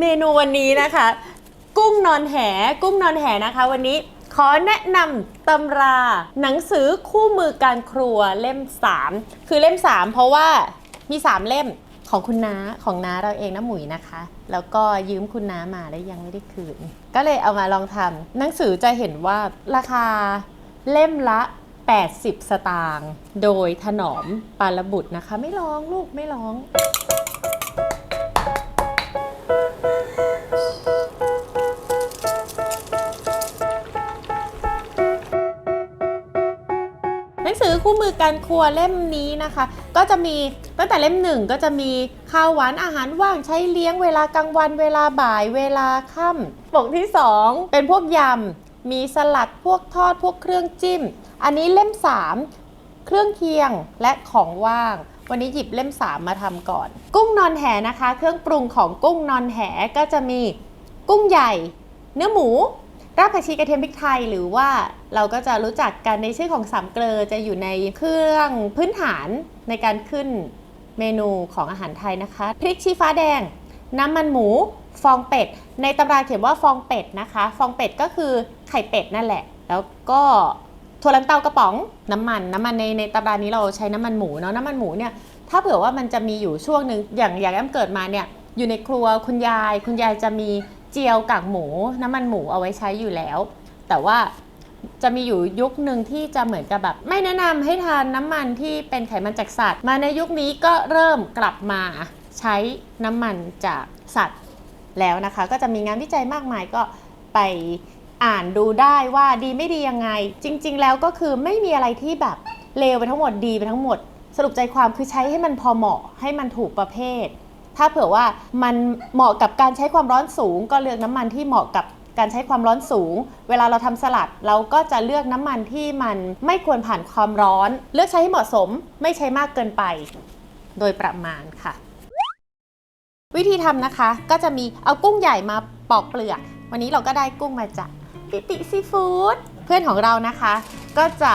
เมนูวันนี้นะคะ กุ้งนอนแหกุ้งนอนแหนะคะ วันนี้ขอแนะนำตำราหนังสือคู่มือการครัวเล่ม 3 คือเล่ม 3 เพราะว่ามี 3 เล่มของคุณน้าของน้าเราเองนะหมุยนะคะ แล้วก็ยืมคุณน้ามาแล้วยังไม่ได้คืน ก็เลยเอามาลองทำหนังสือจะเห็นว่าราคาเล่มละ 80 สตางค์โดยถนอมปาลบุตรนะคะ ไม่ร้องลูกไม่ร้อง คู่มือการครัวเล่มนี้นะคะ ก็จะมีตั้งแต่เล่มหนึ่งก็จะมีข้าวหวานอาหารว่างใช้เลี้ยงเวลากลางวันเวลาบ่ายเวลาค่ำปกที่ 2 เป็นพวกยำมีสลัดพวกทอดพวกเครื่องจิ้ม อันนี้เล่ม 3 เครื่องเคียงและของว่างวันนี้หยิบเล่ม 3 มาทำก่อน กุ้งนอนแหนะคะ เครื่องปรุงของกุ้งนอนแหก็จะมี กุ้งใหญ่ เนื้อหมู รากผักชีกระเทียมพริกไทย หรือว่าเราก็จะรู้จักกันในชื่อของสามเกลอจะอยู่ในเครื่องพื้นฐานในการขึ้นเมนูของอาหารไทยนะคะ พริกชี้ฟ้าแดง น้ำมันหมู ฟองเป็ด ในตำราเขียนว่าฟองเป็ดนะคะ ฟองเป็ดก็คือไข่เป็ดนั่นแหละ แล้วก็ถั่วลันเตากระป๋องน้ำมัน น้ำมันในในตำรานี้เราใช้น้ำมันหมูเนาะน้ำมันหมูเนี่ยถ้าเผื่อว่ามันจะมีอยู่ช่วงหนึ่งอย่างอย่างแอมเกิดมาเนี่ยอยู่ในครัวคุณยาย คุณยายจะมีเจียวกากหมู น้ำมันหมูเอาไว้ใช้อยู่แล้ว แต่ว่า จะมีอยู่ยุคหนึ่งที่จะเหมือนกับแบบ ไม่แนะนำให้ทานน้ำมันที่เป็นไขมันจากสัตว์ มาในยุคนี้ก็เริ่มกลับมาใช้น้ำมันจากสัตว์แล้วนะคะ ก็จะมีงานวิจัยมากมายก็ไปอ่านดูได้ว่าดีไม่ดียังไง จริง ๆ แล้วก็คือไม่มีอะไรที่แบบเลวไปทั้งหมดดีไปทั้งหมด สรุปใจความคือใช้ให้มันพอเหมาะให้มันถูกประเภท ถ้าเผื่อว่ามันเหมาะกับการใช้ความร้อนสูง ก็เลือกน้ำมันที่เหมาะกับ การใช้ความร้อนสูง เวลาเราทำสลัดเราก็จะเลือกน้ำมันที่มันไม่ควรผ่านความร้อน เลือกใช้ให้เหมาะสมไม่ใช้มากเกินไป โดยประมาณค่ะ วิธีทำนะคะก็จะมีเอากุ้งใหญ่มาปอกเปลือก วันนี้เราก็ได้กุ้งมาจากปิติซีฟู้ดเพื่อนของเรานะคะ ก็จะ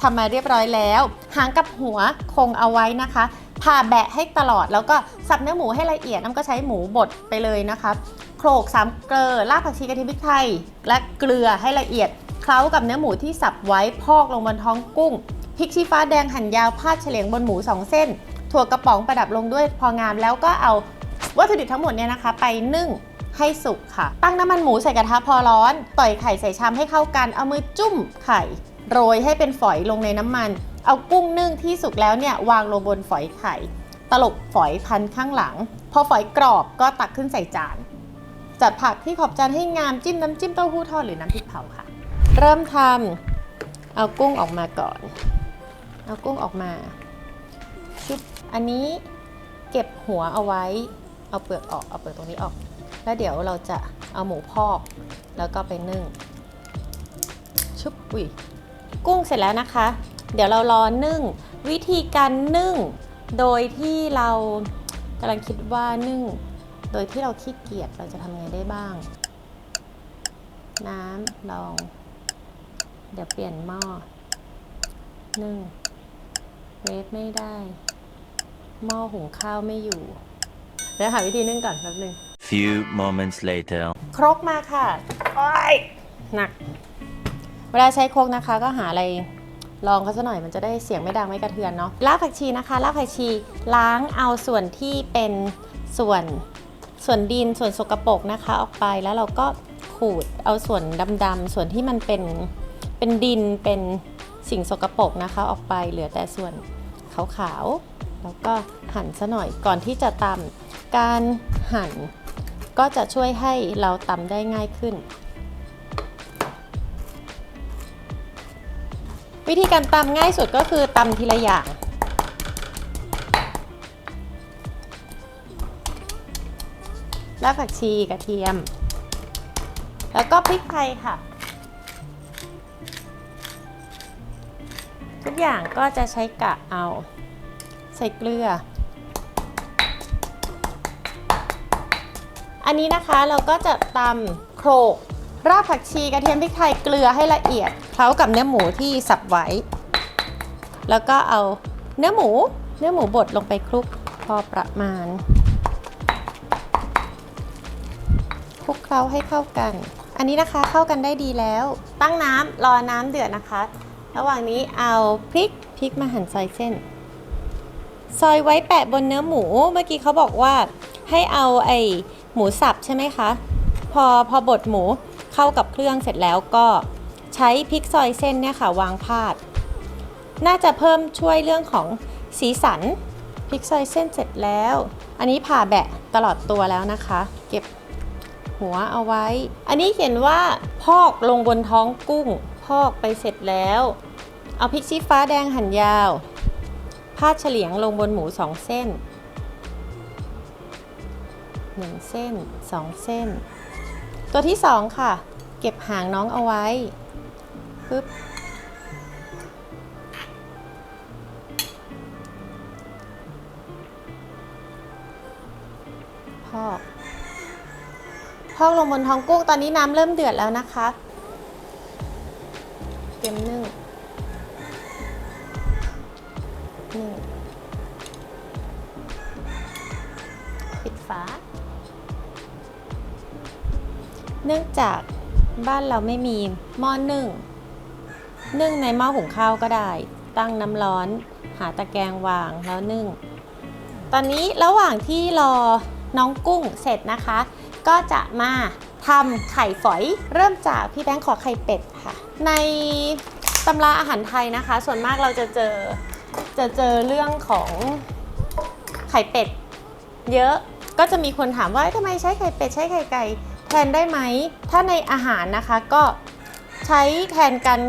ทำมาเรียบร้อยแล้ว หางกับหัวคงเอาไว้นะคะผ่าแบะให้ตลอดแล้วก็สับเนื้อหมูให้ละเอียดน้ำก็ใช้หมูบดไปเลยนะคะโขลกสามเกลือรากผักชีกระเทียมพริกไทย และเกลือให้ละเอียดเคล้ากับเนื้อหมูที่สับไว้พอกลงบนท้องกุ้งพริกชี้ฟ้าแดงหั่นยาวพาดเฉลียงบนหมูสองเส้น ถั่วกระป๋องประดับลงด้วยพองามแล้วก็เอาวัตถุดิบทั้งหมดเนี่ยนะคะ ไปนึ่งให้สุกค่ะ ตั้งน้ำมันหมูใส่กระทะพอร้อน ต่อยไข่ใส่ชามให้เข้ากัน เอามือจุ่มไข่ โรยให้เป็นฝอยลงในน้ำมัน เอากุ้งนึ่งที่สุกแล้วเนี่ยวางลงบนฝอยไข่ ตลบฝอยพันข้างหลัง พอฝอยกรอบก็ตักขึ้นใส่จาน จัดผักที่ขอบจานให้งามจิ้มน้ำจิ้มเต้าหู้ทอดหรือน้ำพริกเผาค่ะ เริ่มทำเอากุ้งออกมาก่อน เอากุ้งออกมาชุบอันนี้เก็บหัวเอาไว้ เอาเปลือกออก เอาเปลือกตรงนี้ออก แล้วเดี๋ยวเราจะเอาหมูพอก แล้วก็ไปนึ่ง ชุบอุ้ย กุ้งเสร็จแล้วนะคะ เดี๋ยวเรารอนึ่ง วิธีการนึ่ง โดยที่เรากำลังคิดว่านึ่ง โดยที่เราขี้เกียจเราจะทำยังไงได้บ้าง น้ำลอง เดี๋ยวเปลี่ยนหม้อนึ่งเวฟไม่ได้ หม้อหุงข้าวไม่อยู่เดี๋ยวหาวิธีนึ่งก่อนแป๊บนึง Few moments later. ครกมาค่ะ โอ้ยหนัก เวลาใช้ครกนะคะก็หาอะไรลองเขาซะหน่อยมันจะได้เสียงไม่ดังไม่กระเทือนเนาะรากผักชีนะคะรากผักชีล้างเอาส่วนที่เป็นส่วนส่วนดินส่วนสกปรกนะคะออกไปแล้วเราก็ขูดเอาส่วนดำๆส่วนที่มันเป็นเป็นดินเป็นสิ่งสกปรกนะคะออกไปเหลือแต่ส่วนขาวๆแล้วก็หั่นซะหน่อยก่อนที่จะตำการหั่นก็จะช่วยให้เราตำได้ง่ายขึ้น วิธีการตำง่ายสุดก็คือตำทีละอย่าง รากผักชีกระเทียม แล้วก็พริกไทยค่ะ ทุกอย่างก็จะใช้กะเอา ใส่เกลือ อันนี้นะคะเราก็จะตำโขลก รากผักชีกระเทียมพริกไทยเกลือให้ละเอียดเคล้ากับเนื้อหมูที่สับไว้ แล้วก็เอาเนื้อหมู เนื้อหมูบดลงไปคลุกพอประมาณคลุกเคล้าให้เข้ากัน อันนี้นะคะเข้ากันได้ดีแล้ว ตั้งน้ำรอน้ำเดือดนะคะ ระหว่างนี้เอาพริกพริกมาหั่นซอยเส้น ซอยไว้แปะบนเนื้อหมู เมื่อกี้เขาบอกว่าให้เอาไอหมูสับใช่ไหมคะ พอพอบดหมู เข้ากับเครื่องเสร็จแล้วก็ใช้พริกซอยเส้นเนี่ยค่ะวางพาด น่าจะเพิ่มช่วยเรื่องของสีสันพริกซอยเส้นเสร็จแล้ว อันนี้ผ่าแบะตลอดตัวแล้วนะคะ เก็บหัวเอาไว้ อันนี้เขียนว่าพอกลงบนท้องกุ้ง พอกไปเสร็จแล้ว เอาพริกชี้ฟ้าแดงหั่นยาว พาดเฉลียงลงบนหมูสองเส้นหนึ่งเส้นสองเส้น ตัวที่สองค่ะ เก็บหางน้องเอาไว้ปึ๊บพอกพอกลงบนท้องกุ้งตอนนี้น้ำเริ่มเดือดแล้วนะคะเตรียมนึ่งนี่งปิดฝา เนื่องจากบ้านเราไม่มีหม้อนึ่ง นึ่งในหม้อหุงข้าวก็ได้ ตั้งน้ำร้อน หาตะแกรงวางแล้วนึ่ง ตอนนี้ระหว่างที่รอน้องกุ้งเสร็จนะคะ ก็จะมาทำไข่ฝอยเริ่มจากพี่แบงค์ขอไข่เป็ดค่ะ ในตำราอาหารไทยนะคะ ส่วนมากเราจะเจอจะเจอเรื่องของไข่เป็ด เยอะก็จะมีคนถามว่าทำไมใช้ไข่เป็ดใช้ไข่ไก่ แทนได้ไหม ถ้าในอาหารนะคะก็ใช้แทนกัน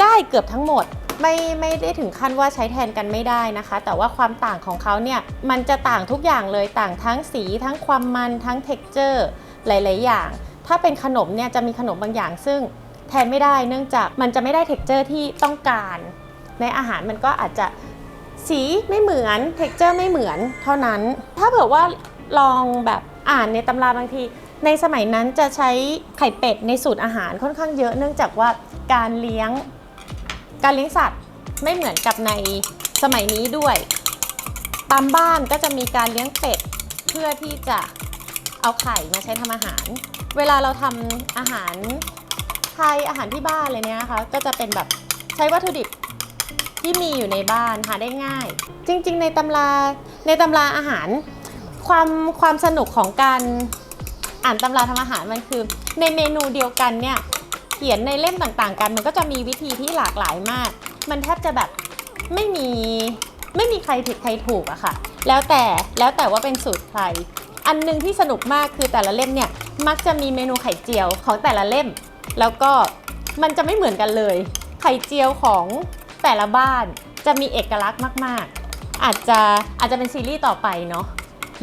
ได้เกือบทั้งหมดไม่ไม่ได้ถึงขั้นว่าใช้แทนกันไม่ได้นะคะ แต่ว่าความต่างของเขาเนี่ยมันจะต่างทุกอย่างเลยต่างทั้งสีทั้งความมันทั้งเท็กเจอร์หลาย ๆ อย่าง ถ้าเป็นขนมเนี่ยจะมีขนมบางอย่าง ซึ่งแทนไม่ได้เนื่องจากมันจะไม่ได้เท็กเจอร์ที่ต้องการ ในอาหารมันก็อาจจะสีไม่เหมือนเท็กเจอร์ไม่เหมือนเท่านั้น ถ้าเผื่อว่าลองแบบ อ่านในตำราบางที ในสมัยนั้นจะใช้ไข่เป็ดในสูตรอาหารค่อนข้างเยอะเนื่องจากว่าการเลี้ยงการเลี้ยงสัตว์ไม่เหมือนกับในสมัยนี้ด้วย ตามบ้านก็จะมีการเลี้ยงเป็ดเพื่อที่จะเอาไข่มาใช้ทำอาหาร เวลาเราทำอาหารไทยอาหารที่บ้านอะไรเนี้ยนะคะก็จะเป็นแบบใช้วัตถุดิบที่มีอยู่ในบ้านหาได้ง่าย จริง ๆ ในตำราในตำราอาหาร ความความสนุกของการอ่านตำราทำอาหารมันคือ ในเมนูเดียวกันเนี่ยเขียนในเล่มต่างๆ กัน มันก็จะมีวิธีที่หลากหลายมาก มันแทบจะแบบไม่มีไม่มีใครผิดใครถูกอะค่ะ แล้วแต่แล้วแต่ว่าเป็นสูตรใคร อันหนึงที่สนุกมากคือแต่ละเล่มเนี่ยมักจะมีเมนูไข่เจียวของแต่ละเล่ม แล้วก็มันจะไม่เหมือนกันเลย ไข่เจียวของแต่ละบ้านจะมีเอกลักษณ์มาก ๆ อาจจะอาจจะเป็นซีรีส์ต่อไปเนาะ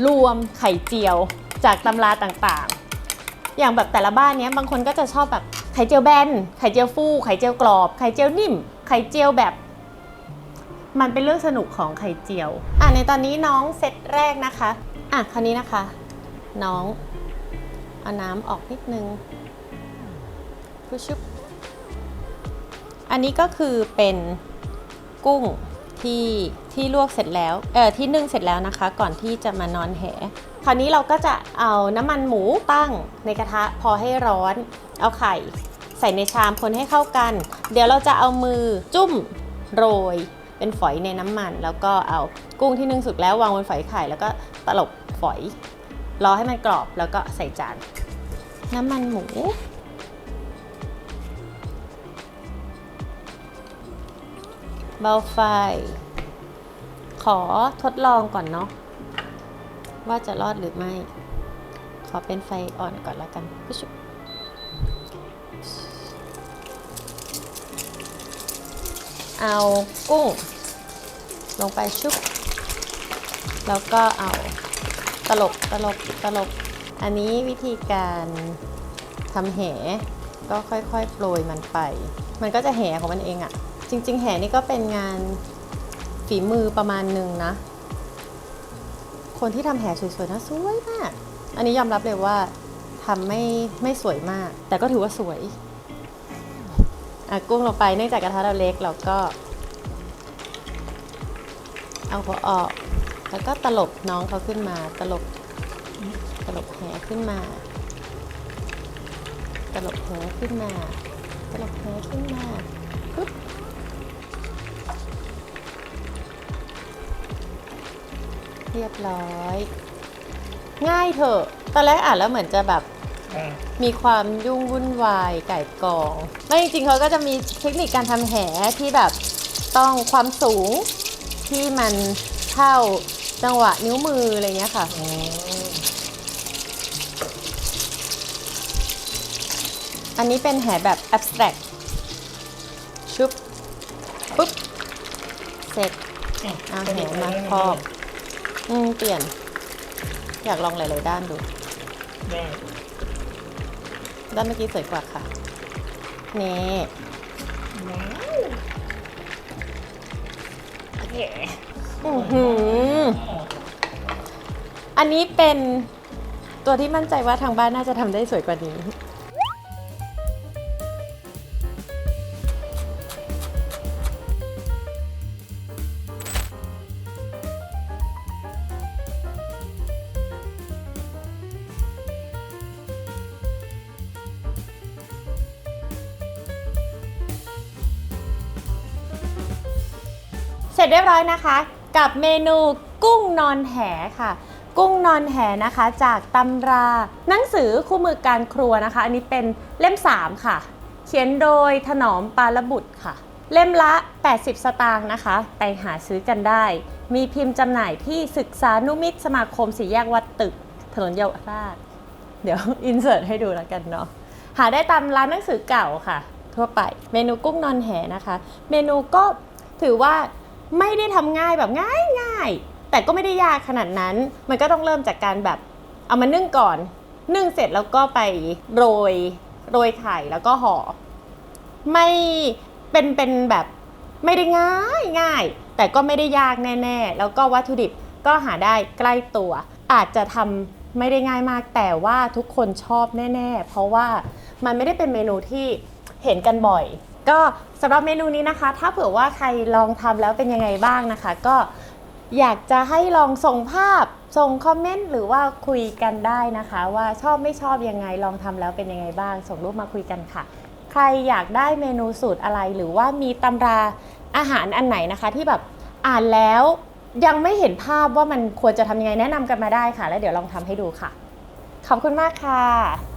รวมไข่เจียวจากตำราต่างๆ อย่างแบบแต่ละบ้านเนี้ยบางคนก็จะชอบแบบไข่เจียวแบน ไข่เจียวฟู ไข่เจียวกรอบ ไข่เจียวนิ่ม ไข่เจียวแบบ มันเป็นเรื่องสนุกของไข่เจียว อะในตอนนี้น้องเซตแรกนะคะ อะคราวนี้นะคะ น้องเอาน้ำออกนิดนึงพุชุบอันนี้ก็คือเป็นกุ้งที่ ที่ลวกเสร็จแล้วเออที่นึ่งเสร็จแล้วนะคะ ก่อนที่จะมานอนแห คราวนี้เราก็จะเอาน้ำมันหมูตั้งในกระทะพอให้ร้อน เอาไข่ใส่ในชามคนให้เข้ากัน เดี๋ยวเราจะเอามือจุ่มโรยเป็นฝอยในน้ำมัน แล้วก็เอากุ้งที่นึ่งสุกแล้ววางบนฝอยไข่ แล้วก็ตลบฝอย รอให้มันกรอบแล้วก็ใส่จาน น้ำมันหมูเบาไฟ ขอทดลองก่อนเนาะว่าจะรอดหรือไม่ ขอเป็นไฟอ่อนก่อนล้วกันเอากุ้ง ลงไปชุบ แล้วก็เอาตลบตลบตลบอันนี้วิธีการทำแหก็ค่อยๆโปรยมันไป มันก็จะแหของมันเองอะ่ะ จริง ๆ แหนี่ก็เป็นงาน ฝีมือประมาณหนึ่งนะ คนที่ทำแหสวยๆนะสวยมาก อันนี้ยอมรับเลยว่าทำไม่ไม่สวยมาก แต่ก็ถือว่าสวยอะกุ้งลงไปเนื่องจากกระทะเราเล็กเราก็ เอาหัวออก แล้วก็ตลบน้องเขาขึ้นมา ตลบตลบแหขึ้นมา ตลบแพ้ขึ้นมา ตลบแพ้ขึ้นมา เรียบร้อย ง่ายเถอะ ตอนแรกอ่านแล้วเหมือนจะแบบอ่ามีความยุ่งวุ่นวายไก่กองแล้วจริงๆเขาก็จะมีเทคนิคการทำแหที่แบบต้องความสูงที่มันเท่าจังหวะนิ้วมืออะไรเงี้ยค่ะอืมอันนี้เป็นแหแบบ abstract ชุบปุ๊บ เสร็จเอาแหมาครอบ อืม เปลี่ยน อยากลองหลายๆด้านดู ได้ด้านเมื่อกี้สวยกว่าค่ะ นี่ ว้าวโอเคอื้อหือ อันนี้เป็นตัวที่มั่นใจว่าทางบ้านน่าจะทำได้สวยกว่านี้ ร็จเรียบร้อยนะคะ กับเมนูกุ้งนอนแหค่ะ กุ้งนอนแหนะคะ จากตำราหนังสือคู่มือการครัวนะคะ อันนี้เป็นเล่ม 3 ค่ะ เขียนโดยถนอมปาลบุตรค่ะ เล่มละ 80 สตางค์นะคะ ไปหาซื้อกันได้ มีพิมพ์จำหน่ายที่ศึกษานุมิตรสมาคมสีแยกวัดตึก ถนนเยาวราช เดี๋ยวอินเสิร์ตให้ดูแล้วกันเนาะหาได้ตามร้านหนังสือเก่าค่ะ ทั่วไป เมนูกุ้งนอนแหนะคะ เมนูก็ถือว่า ไม่ได้ทำง่ายแบบง่ายง่ายแต่ก็ไม่ได้ยากขนาดนั้น มันก็ต้องเริ่มจากการแบบเอามานึ่งก่อน นึ่งเสร็จแล้วก็ไปโรยโรยไข่แล้วก็ห่อไม่เป็นเป็นแบบไม่ได้ง่ายง่าย แต่ก็ไม่ได้ยากแน่ๆ แล้วก็วัตถุดิบก็หาได้ใกล้ตัว อาจจะทำไม่ได้ง่ายมาก แต่ว่าทุกคนชอบแน่ ๆ เพราะว่ามันไม่ได้เป็นเมนูที่เห็นกันบ่อย ก็สำหรับเมนูนี้นะคะ ถ้าเผื่อว่าใครลองทำแล้วเป็นยังไงบ้างนะคะ ก็อยากจะให้ลองส่งภาพส่งคอมเมนต์หรือว่าคุยกันได้นะคะ ว่าชอบไม่ชอบยังไงลองทำแล้วเป็นยังไงบ้าง ส่งรูปมาคุยกันค่ะ ใครอยากได้เมนูสูตรอะไรหรือว่ามีตำราอาหารอันไหนนะคะ ที่แบบอ่านแล้วยังไม่เห็นภาพว่ามันควรจะทำยังไงแนะนำกันมาได้ค่ะ แล้วเดี๋ยวลองทำให้ดูค่ะ ขอบคุณมากค่ะ